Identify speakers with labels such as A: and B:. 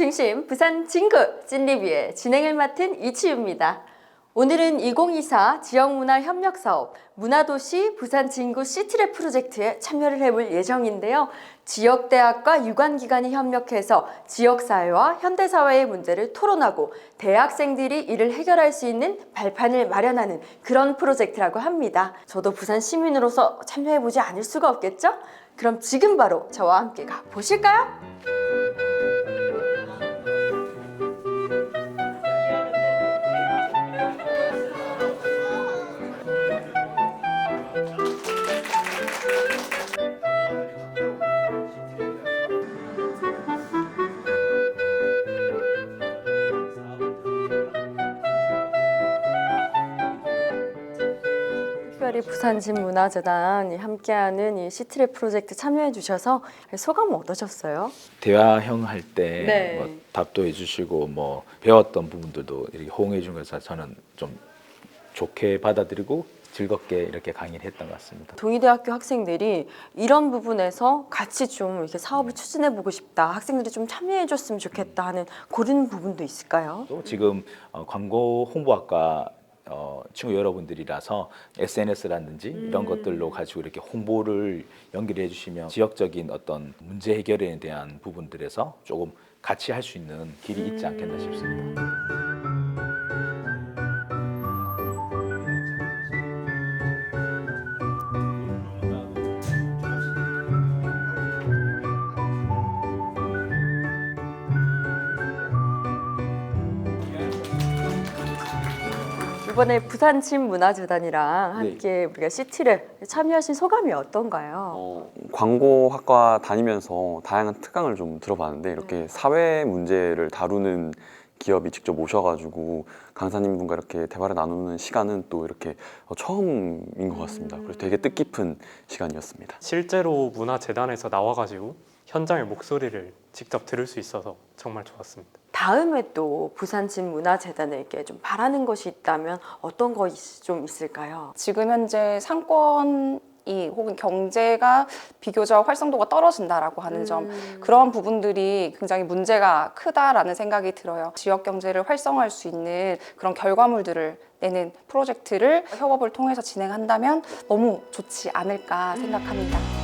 A: 중심 부산 진구 찐리뷰의 진행을 맡은 이치유입니다. 오늘은 2024 지역문화협력사업 문화도시 부산 진구 시티랩 프로젝트에 참여를 해볼 예정인데요. 지역대학과 유관기관이 협력해서 지역사회와 현대사회의 문제를 토론하고 대학생들이 이를 해결할 수 있는 발판을 마련하는 그런 프로젝트라고 합니다. 저도 부산 시민으로서 참여해보지 않을 수가 없겠죠? 그럼 지금 바로 저와 함께 가보실까요? 특별히 부산진문화재단이 함께하는 이 시트랩 프로젝트 참여해 주셔서 소감은 어떠셨어요?
B: 대화형 할 때
A: 네.
B: 뭐 답도 해주시고 뭐 배웠던 부분들도 이렇게 호응해 준 것에서 저는 좀 좋게 받아들이고 즐겁게 이렇게 강의를 했던 것 같습니다.
A: 동의대학교 학생들이 이런 부분에서 같이 좀 이렇게 사업을 추진해 보고 싶다. 학생들이 좀 참여해 줬으면 좋겠다 하는 그런 부분도 있을까요?
B: 또 지금 어, 광고 홍보학과 어, 친구 여러분들이라서 SNS라든지 이런 것들로 가지고 이렇게 홍보를 연결해 주시면 지역적인 어떤 문제 해결에 대한 부분들에서 조금 같이 할 수 있는 길이 있지 않겠나 싶습니다.
A: 이번에 부산진문화재단이랑
C: 네.
A: 함께 우리가 시티를 참여하신 소감이 어떤가요?
C: 어, 광고학과 다니면서 다양한 특강을 좀 들어봤는데 이렇게 사회 문제를 다루는 기업이 직접 오셔가지고 강사님 분과 이렇게 대화를 나누는 시간은 또 이렇게 어, 처음인 것 같습니다. 그래서 되게 뜻깊은 시간이었습니다.
D: 실제로 문화재단에서 나와가지고 현장의 목소리를 직접 들을 수 있어서 정말 좋았습니다.
A: 다음에 또 부산진 문화재단에게 좀 바라는 것이 있다면 어떤 것이 좀 있을까요?
E: 지금 현재 상권 이 혹은 경제가 비교적 활성도가 떨어진다라고 하는 점 그런 부분들이 굉장히 문제가 크다라는 생각이 들어요. 지역 경제를 활성화할 수 있는 그런 결과물들을 내는 프로젝트를 협업을 통해서 진행한다면 너무 좋지 않을까 생각합니다.